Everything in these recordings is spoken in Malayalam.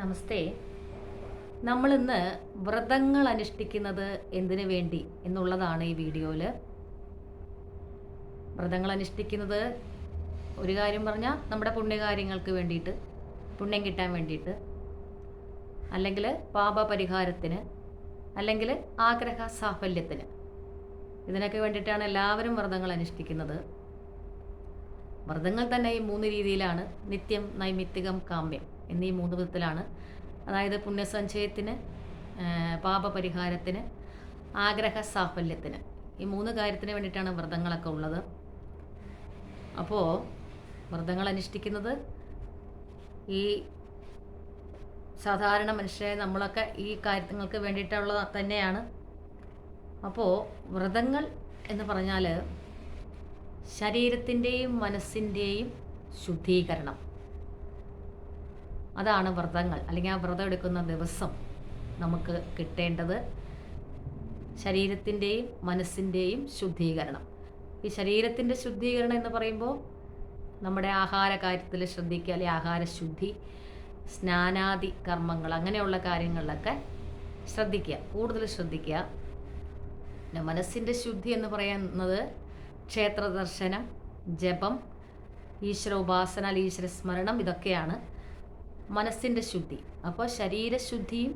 നമസ്തേ. നമ്മൾ ഇന്ന് വ്രതങ്ങൾ അനുഷ്ഠിക്കുന്നത് എന്തിനു വേണ്ടി എന്നുള്ളതാണ് ഈ വീഡിയോയിൽ വ്രതങ്ങൾ അനുഷ്ഠിക്കുന്നത് ഒരു കാര്യം പറഞ്ഞാൽ നമ്മുടെ പുണ്യകാര്യങ്ങൾക്ക് വേണ്ടിയിട്ട് പുണ്യം കിട്ടാൻ വേണ്ടിയിട്ട്. അല്ലെങ്കിൽ പാപപരിഹാരത്തിന് അല്ലെങ്കിൽ ആഗ്രഹ സാഫല്യത്തിന് ഇതിനൊക്കെ വേണ്ടിയിട്ടാണ് എല്ലാവരും വ്രതങ്ങൾ അനുഷ്ഠിക്കുന്നത്. വ്രതങ്ങൾ തന്നെ ഈ മൂന്ന് രീതിയിലാണ്. നിത്യം നൈമിത്തികം കാമ്യം. എന്നീ മൂന്ന് വിധത്തിലാണ്. അതായത് പുണ്യസഞ്ചയത്തിന് പാപപരിഹാരത്തിന് ആഗ്രഹ സാഫല്യത്തിന് ഈ മൂന്ന് കാര്യത്തിന് വേണ്ടിയിട്ടാണ് വ്രതങ്ങളൊക്കെ ഉള്ളത്. അപ്പോൾ വ്രതങ്ങൾ അനുഷ്ഠിക്കുന്നത് ഈ സാധാരണ മനുഷ്യരെ നമ്മളൊക്കെ ഈ കാര്യങ്ങൾക്ക് വേണ്ടിയിട്ടുള്ള തന്നെയാണ്. അപ്പോൾ വ്രതങ്ങൾ എന്ന് പറഞ്ഞാൽ ശരീരത്തിന്റെയും മനസ്സിന്റെയും ശുദ്ധീകരണം. അതാണ് വ്രതങ്ങൾ. അല്ലെങ്കിൽ ആ വ്രതം എടുക്കുന്ന ദിവസം നമുക്ക് കിട്ടേണ്ടത് ശരീരത്തിന്റെയും മനസ്സിന്റെയും ശുദ്ധീകരണം. ഈ ശരീരത്തിന്റെ ശുദ്ധീകരണം എന്ന് പറയുമ്പോൾ നമ്മുടെ ആഹാര കാര്യത്തിൽ ശ്രദ്ധിക്കുക. അല്ലെങ്കിൽ ആഹാരശുദ്ധി സ്നാനാദി കർമ്മങ്ങൾ അങ്ങനെയുള്ള കാര്യങ്ങളിലൊക്കെ ശ്രദ്ധിക്കുക. കൂടുതൽ ശ്രദ്ധിക്കുക. പിന്നെ മനസ്സിന്റെ ശുദ്ധി എന്ന് പറയുന്നത് ക്ഷേത്ര ദർശനം ജപം ഈശ്വര ഉപാസന ഈശ്വര സ്മരണം ഇതൊക്കെയാണ് മനസ്സിന്റെ ശുദ്ധി. അപ്പോൾ ശരീരശുദ്ധിയും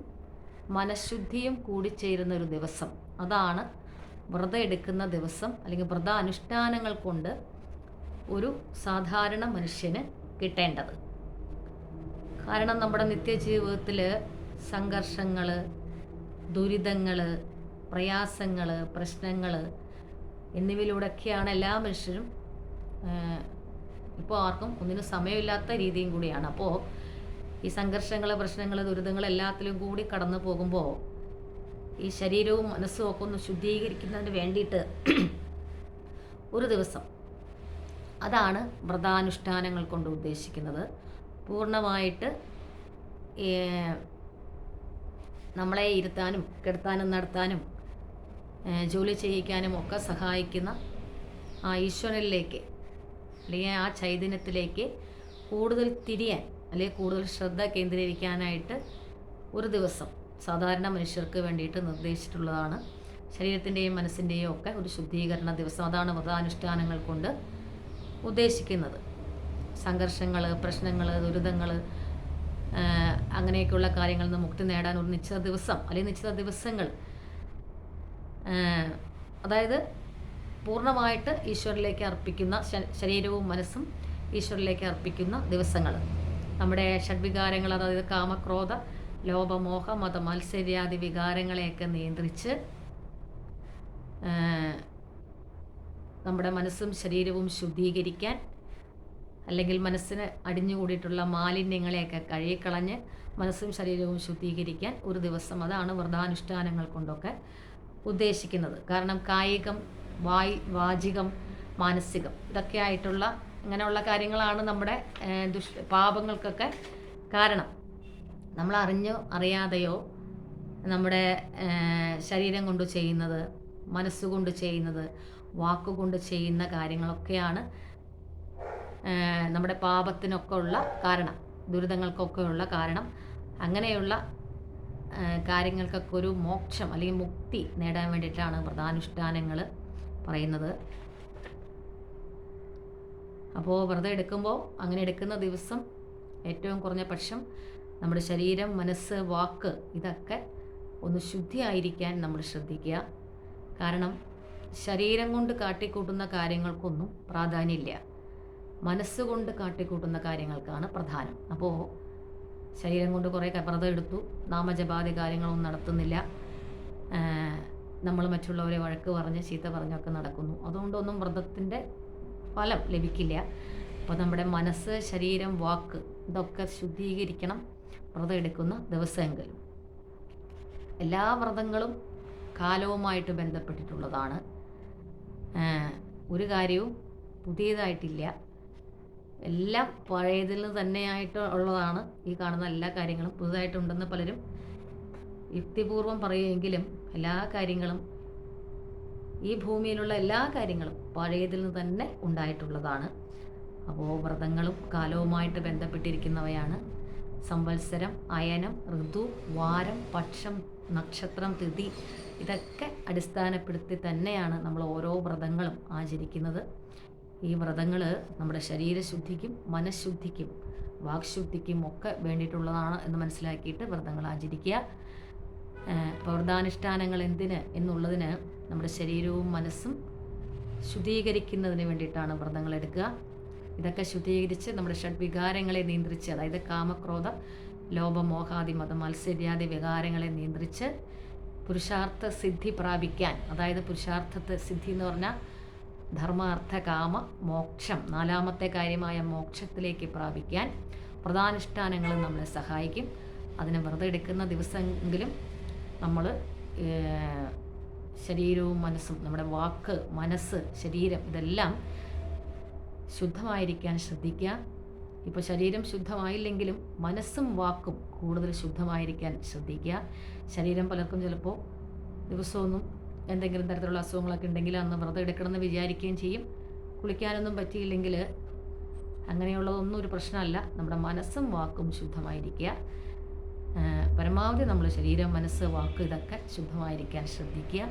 മനഃശുദ്ധിയും കൂടിച്ചേരുന്ന ഒരു ദിവസം. അതാണ് വ്രതം എടുക്കുന്ന ദിവസം അല്ലെങ്കിൽ വ്രത അനുഷ്ഠാനങ്ങൾ കൊണ്ട് ഒരു സാധാരണ മനുഷ്യന് കിട്ടേണ്ടത്. കാരണം നമ്മുടെ നിത്യജീവിതത്തിൽ സംഘർഷങ്ങൾ ദുരിതങ്ങൾ പ്രയാസങ്ങൾ പ്രശ്നങ്ങൾ എന്നിവയിലൂടെയൊക്കെയാണ് എല്ലാ മനുഷ്യരും ഇപ്പോൾ ആർക്കും ഒന്നിനും സമയമില്ലാത്ത രീതിയും കൂടിയാണ്. അപ്പോൾ ഈ സംഘർഷങ്ങൾ പ്രശ്നങ്ങൾ ദുരിതങ്ങൾ എല്ലാത്തിലും കൂടി കടന്നു പോകുമ്പോൾ ഈ ശരീരവും മനസ്സും ഒക്കെ ഒന്ന് ശുദ്ധീകരിക്കുന്നതിന് വേണ്ടിയിട്ട് ഒരു ദിവസം അതാണ് വ്രതാനുഷ്ഠാനങ്ങൾ കൊണ്ട് ഉദ്ദേശിക്കുന്നത്. പൂർണമായിട്ട് നമ്മളെ ഇരുത്താനും കിടത്താനും നടത്താനും ജോലി ചെയ്യിക്കാനും ഒക്കെ സഹായിക്കുന്ന ആ ഈശ്വരനിലേക്ക് അല്ലെങ്കിൽ ആ ചൈതന്യത്തിലേക്ക് കൂടുതൽ തിരിയാൻ അല്ലെങ്കിൽ കൂടുതൽ ശ്രദ്ധ കേന്ദ്രീകരിക്കാനായിട്ട് ഒരു ദിവസം സാധാരണ മനുഷ്യർക്ക് വേണ്ടിയിട്ട് നിർദ്ദേശിച്ചിട്ടുള്ളതാണ്. ശരീരത്തിന്റെയും മനസ്സിന്റെയും ഒക്കെ ഒരു ശുദ്ധീകരണ ദിവസം. അതാണ് വ്രതാനുഷ്ഠാനങ്ങൾ കൊണ്ട് ഉദ്ദേശിക്കുന്നത്. സംഘർഷങ്ങൾ പ്രശ്നങ്ങൾ ദുരിതങ്ങൾ അങ്ങനെയൊക്കെയുള്ള കാര്യങ്ങളിൽ നിന്ന് മുക്തി നേടാൻ ഒരു നിശ്ചിത ദിവസം അല്ലെങ്കിൽ നിശ്ചിത ദിവസങ്ങൾ. അതായത് പൂർണമായിട്ട് ഈശ്വരിലേക്ക് അർപ്പിക്കുന്ന ശരീരവും മനസ്സും ഈശ്വരിലേക്ക് അർപ്പിക്കുന്ന ദിവസങ്ങൾ. നമ്മുടെ ഷഡ്വികാരങ്ങൾ അതായത് കാമക്രോധ ലോപമോഹ മത മത്സര്യാദി വികാരങ്ങളെയൊക്കെ നിയന്ത്രിച്ച് നമ്മുടെ മനസ്സും ശരീരവും ശുദ്ധീകരിക്കാൻ അല്ലെങ്കിൽ മനസ്സിന് അടിഞ്ഞുകൂടിയിട്ടുള്ള മാലിന്യങ്ങളെയൊക്കെ കഴുകിക്കളഞ്ഞ് മനസ്സും ശരീരവും ശുദ്ധീകരിക്കാൻ ഒരു ദിവസം അതാണ് വ്രതാനുഷ്ഠാനങ്ങൾ കൊണ്ടൊക്കെ ഉദ്ദേശിക്കുന്നത്. കാരണം കായികം വായി വാചികം മാനസികം ഇതൊക്കെ ആയിട്ടുള്ള ഇങ്ങനെയുള്ള കാര്യങ്ങളാണ് നമ്മുടെ ദുഷ് പാപങ്ങൾക്കൊക്കെ കാരണം. നമ്മൾ അറിഞ്ഞോ അറിയാതെയോ നമ്മുടെ ശരീരം കൊണ്ട് ചെയ്യുന്നത് മനസ്സുകൊണ്ട് ചെയ്യുന്നത് വാക്കുകൊണ്ട് ചെയ്യുന്ന കാര്യങ്ങളൊക്കെയാണ് നമ്മുടെ പാപത്തിനൊക്കെ ഉള്ള കാരണം ദുരിതങ്ങൾക്കൊക്കെ ഉള്ള കാരണം. അങ്ങനെയുള്ള കാര്യങ്ങൾക്കൊക്കെ ഒരു മോക്ഷം അല്ലെങ്കിൽ മുക്തി നേടാൻ വേണ്ടിയിട്ടാണ് വ്രതാനുഷ്ഠാനങ്ങൾ പറയുന്നത്. അപ്പോൾ വ്രതം എടുക്കുമ്പോൾ അങ്ങനെ എടുക്കുന്ന ദിവസം ഏറ്റവും കുറഞ്ഞ പക്ഷം നമ്മുടെ ശരീരം മനസ്സ് വാക്ക് ഇതൊക്കെ ഒന്ന് ശുദ്ധിയായിരിക്കാൻ നമ്മൾ ശ്രദ്ധിക്കുക. കാരണം ശരീരം കൊണ്ട് കാട്ടിക്കൂട്ടുന്ന കാര്യങ്ങൾക്കൊന്നും പ്രാധാന്യമില്ല. മനസ്സുകൊണ്ട് കാട്ടിക്കൂട്ടുന്ന കാര്യങ്ങൾക്കാണ് പ്രധാനം. അപ്പോൾ ശരീരം കൊണ്ട് കുറേ വ്രതം എടുത്തു. നാമജപാതി കാര്യങ്ങളൊന്നും നടത്തുന്നില്ല. നമ്മൾ മറ്റുള്ളവരെ വഴക്ക് പറഞ്ഞ് ചീത്ത പറഞ്ഞൊക്കെ നടക്കുന്നു. അതുകൊണ്ടൊന്നും വ്രതത്തിന്റെ ഫലം ലഭിക്കില്ല. അപ്പോൾ നമ്മുടെ മനസ്സ് ശരീരം വാക്ക് ഇതൊക്കെ ശുദ്ധീകരിക്കണം. വ്രതം എടുക്കുന്ന ദിവസമെങ്കിലും എല്ലാ വ്രതങ്ങളും കാലവുമായിട്ട് ബന്ധപ്പെട്ടിട്ടുള്ളതാണ്. ഒരു കാര്യവും പുതിയതായിട്ടില്ല. എല്ലാം പഴയതിൽ തന്നെയായിട്ട് ഉള്ളതാണ്. ഈ കാണുന്ന എല്ലാ കാര്യങ്ങളും പുതുതായിട്ടുണ്ടെന്ന് പലരും യുക്തിപൂർവം പറയുമെങ്കിലും എല്ലാ കാര്യങ്ങളും ഈ ഭൂമിയിലുള്ള എല്ലാ കാര്യങ്ങളും പഴയതിൽ നിന്ന് തന്നെ ഉണ്ടായിട്ടുള്ളതാണ്. അപ്പോൾ വ്രതങ്ങളും കാലവുമായിട്ട് ബന്ധപ്പെട്ടിരിക്കുന്നവയാണ്. സംവത്സരം അയനം ഋതു വാരം പക്ഷം നക്ഷത്രം തിഥി ഇതൊക്കെ അടിസ്ഥാനപ്പെടുത്തി തന്നെയാണ് നമ്മൾ ഓരോ വ്രതങ്ങളും ആചരിക്കുന്നത്. ഈ വ്രതങ്ങൾ നമ്മുടെ ശരീരശുദ്ധിക്കും മനഃശുദ്ധിക്കും വാക്ശുദ്ധിക്കും ഒക്കെ വേണ്ടിയിട്ടുള്ളതാണ് എന്ന് മനസ്സിലാക്കിയിട്ട് വ്രതങ്ങൾ ആചരിക്കുക. വ്രതാനുഷ്ഠാനങ്ങൾ എന്തിന് എന്നുള്ളതിന് നമ്മുടെ ശരീരവും മനസ്സും ശുദ്ധീകരിക്കുന്നതിന് വേണ്ടിയിട്ടാണ് വ്രതങ്ങൾ എടുക്കുക. ഇതൊക്കെ ശുദ്ധീകരിച്ച് നമ്മുടെ ഷഡ്വികാരങ്ങളെ നിയന്ത്രിച്ച് അതായത് കാമക്രോധ ലോപമോഹാദി മത മത്സര്യാദി വികാരങ്ങളെ നിയന്ത്രിച്ച് പുരുഷാർത്ഥ സിദ്ധി പ്രാപിക്കാൻ അതായത് പുരുഷാർത്ഥത്തെ സിദ്ധി എന്ന് പറഞ്ഞാൽ ധർമാർത്ഥ കാമ മോക്ഷം നാലാമത്തെ കാര്യമായ മോക്ഷത്തിലേക്ക് പ്രാപിക്കാൻ പ്രധാനുഷ്ഠാനങ്ങൾ നമ്മളെ സഹായിക്കും. അതിന് വ്രതം എടുക്കുന്ന ദിവസമെങ്കിലും നമ്മൾ ശരീരവും മനസ്സും നമ്മുടെ വാക്ക് മനസ്സ് ശരീരം ഇതെല്ലാം ശുദ്ധമായിരിക്കാൻ ശ്രദ്ധിക്കുക. ഇപ്പോൾ ശരീരം ശുദ്ധമായില്ലെങ്കിലും മനസ്സും വാക്കും കൂടുതൽ ശുദ്ധമായിരിക്കാൻ ശ്രദ്ധിക്കുക. ശരീരം പലർക്കും ചിലപ്പോൾ ദിവസമൊന്നും എന്തെങ്കിലും തരത്തിലുള്ള അസുഖങ്ങളൊക്കെ ഉണ്ടെങ്കിൽ അന്ന് വ്രതം എടുക്കണമെന്ന് വിചാരിക്കുകയും ചെയ്യും. കുളിക്കാനൊന്നും പറ്റിയില്ലെങ്കിൽ അങ്ങനെയുള്ളതൊന്നും ഒരു പ്രശ്നമല്ല. നമ്മുടെ മനസ്സും വാക്കും ശുദ്ധമായിരിക്കുക. പരമാവധി നമ്മൾ ശരീരം മനസ്സ് വാക്ക് ഇതൊക്കെ ശുദ്ധമായിരിക്കാൻ ശ്രദ്ധിക്കുക.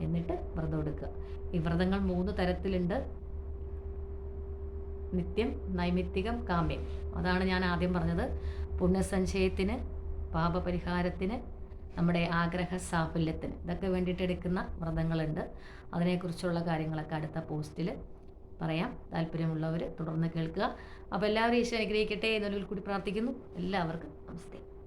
എന്നിട്ട് വ്രതം എടുക്കുക. ഈ വ്രതങ്ങൾ മൂന്ന് തരത്തിലുണ്ട്. നിത്യം നൈമിത്തികം കാമ്യം. അതാണ് ഞാൻ ആദ്യം പറഞ്ഞത്. പുണ്യസഞ്ചയത്തിന് പാപപരിഹാരത്തിന് നമ്മുടെ ആഗ്രഹ സാഫല്യത്തിന് ഇതൊക്കെ വേണ്ടിയിട്ട് എടുക്കുന്ന വ്രതങ്ങളുണ്ട്. അതിനെക്കുറിച്ചുള്ള കാര്യങ്ങളൊക്കെ അടുത്ത പോസ്റ്റിൽ പറയാം. താല്പര്യമുള്ളവർ തുടർന്ന് കേൾക്കുക. അപ്പോൾ എല്ലാവരും ഈശ്വരനുഗ്രഹിക്കട്ടെ എന്നൊരു കൂടി പ്രാർത്ഥിക്കുന്നു. എല്ലാവർക്കും നമസ്തേ.